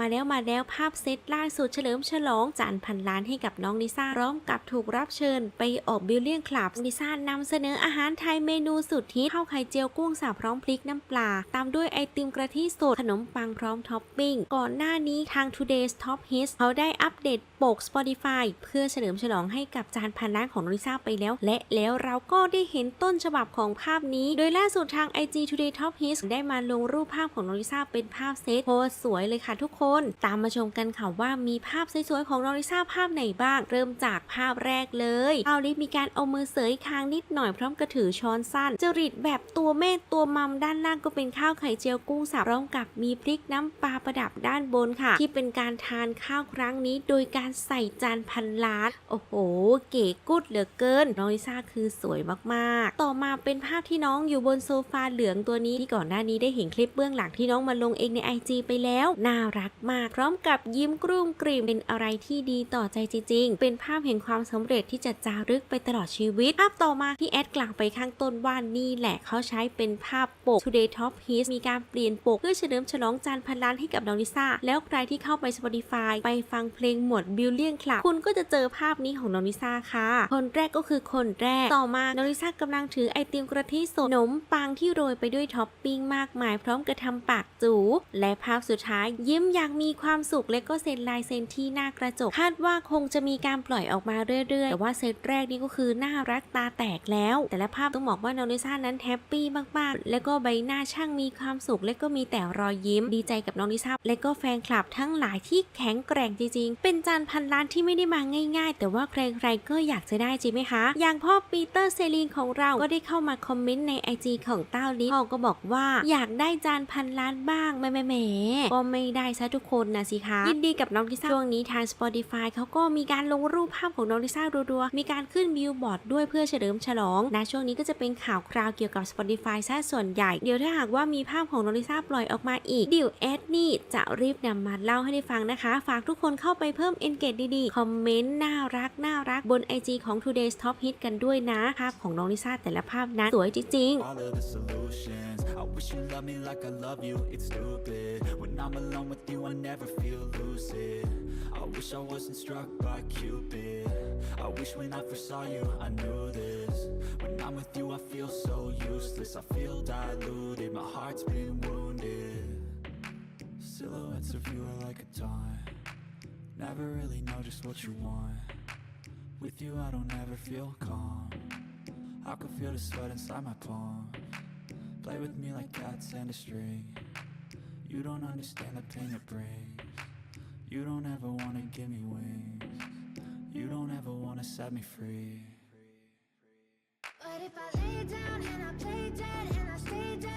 มาแล้วมาแล้วภาพเซตล่าสุดเฉลิมฉลองจานพันล้านให้กับน้องลิซ่าพร้อมกับถูกรับเชิญไปออกบิลเลียนคลับลิซ่านำเสนออาหารไทยเมนูสุดฮิตข้าวไข่เจียวกุ้งสับพร้อมพริกน้ำปลา ตามด้วยไอติมกระทิสดขนมปังพร้อมท็อปปิ้ง ก่อนหน้านี้ทาง Today's Top Hits เขาได้อัปเดตปก Spotify เพื่อเฉลิมฉลองให้กับจานพันล้านของน้องลิซ่าไปแล้ว และแล้วเราก็ได้เห็นต้นฉบับของภาพนี้ โดยล่าสุดทาง IG Today Top Hits ได้มาลงรูปภาพของน้องลิซ่าเป็นภาพเซตโพสสวยเลยค่ะทุกคนตามมาชมกันค่ะว่ามีภาพสวยๆของน้องลิซ่าภาพไหนบ้าง เริ่มจากภาพแรกเลยเอาลิมีการเอามือเสยคางนิดหน่อยพร้อมกระถือช้อนสั้นจริตแบบตัวแม่ตัวมัมด้านล่างก็เป็นข้าวไข่เจียวกุ้งสับพร้อมกับมีพริกน้ำปลาประดับด้านบนค่ะ ที่เป็นการทานข้าวครั้งนี้ โดยการใส่จานพันล้านโอ้โห เก๋กุดเหลือเกินน้องลิซ่าคือสวยมากๆ ต่อมาเป็นภาพที่น้องอยู่บนโซฟาเหลืองตัวนี้ที่ก่อนหน้านี้ได้เห็นคลิปเบื้องหลังที่น้องมาลงเองใน IG ไปแล้ว น่ารักมาพร้อมกับยิ้มกรุ้มกริ่มเป็นอะไรที่ดีต่อใจจริงๆ เป็นภาพแห่งความสำเร็จที่จะจารึกไปตลอดชีวิต ภาพต่อมาที่แอดกล่าวไปข้างต้นว่านี่แหละเขาใช้เป็นภาพปก Today Top Hits มีการเปลี่ยนปก เพื่อเฉลิมฉลองจานพันล้านให้กับน้องลิซ่า แล้วใครที่เข้าไป Spotify ไปฟังเพลงหมวด Billion Club คุณก็จะเจอภาพนี้ของน้องลิซ่าค่ะ คนแรกก็คือคนแรก ต่อมาน้องลิซ่ากำลังถือไอติมกระทิสดขนมปังที่โรยไปด้วยท็อปปิ้งมากมาย พร้อมกระทำปากจู และภาพสุดท้ายยิ้มอย่างมีความสุขและก็เซ็นลายเซ็นที่หน้ากระจก คาดว่าคงจะมีการปล่อยออกมาเรื่อยๆ แต่ว่าเซตแรกนี่ก็คือน่ารักตาแตกแล้ว แต่ละภาพต้องบอกว่าน้องลิซ่านั้นแฮปปี้มากๆ และก็ใบหน้าช่างมีความสุข และก็มีแต่รอยยิ้มดีใจกับน้องลิซ่าและก็แฟนคลับทั้งหลายที่แข็งแกร่งจริงๆ เป็นจานพันล้านที่ไม่ได้มาง่าย ๆ แต่ว่าใครๆก็อยากจะได้จริงไหมคะ อย่างพ่อปีเตอร์เซลีนของเราก็ได้เข้ามาคอมเมนต์ใน IG ของเต้าลิพ่อก็บอกว่าอยากได้จานพันล้านบ้างแหม่แหมก็ไม่ได้ซะทุกคนนะสิคะยินดีกับน้องลิซ่าช่วงนี้ทาง Spotify เขาก็มีการลงรูปภาพของน้องลิซ่ารัวๆมีการขึ้นบิลบอร์ดด้วยเพื่อเฉลิมฉลองนะช่วงนี้ก็จะเป็นข่าวคราวเกี่ยวกับ Spotify ซะส่วนใหญ่ เดี๋ยวถ้าหากว่ามีภาพของน้องลิซ่าปล่อยออกมาอีกเดี๋ยวแอดนี่จะรีบนำมาเล่าให้ได้ฟังนะคะ ฝากทุกคนเข้าไปเพิ่ม engage ดีๆ คอมเมนต์น่ารักน่ารักบน IG ของ Today's Top Hit กันด้วยนะ ภาพของน้องลิซ่าแต่ละภาพนั้นสวยจริงๆ I never feel lucid. I wish I wasn't struck by Cupid. I wish when I first saw you, I knew this. When I'm with you, I feel so useless. I feel diluted, my heart's been wounded. Silhouettes of you are like a taunt. Never really know just what you want. With you, I don't ever feel calm. I can feel the sweat inside my palms. Play with me like cats and a string. You don't understand the pain it brings. You don't ever wanna give me wings. You don't ever wanna set me free. But if I lay down and I play dead and I stay dead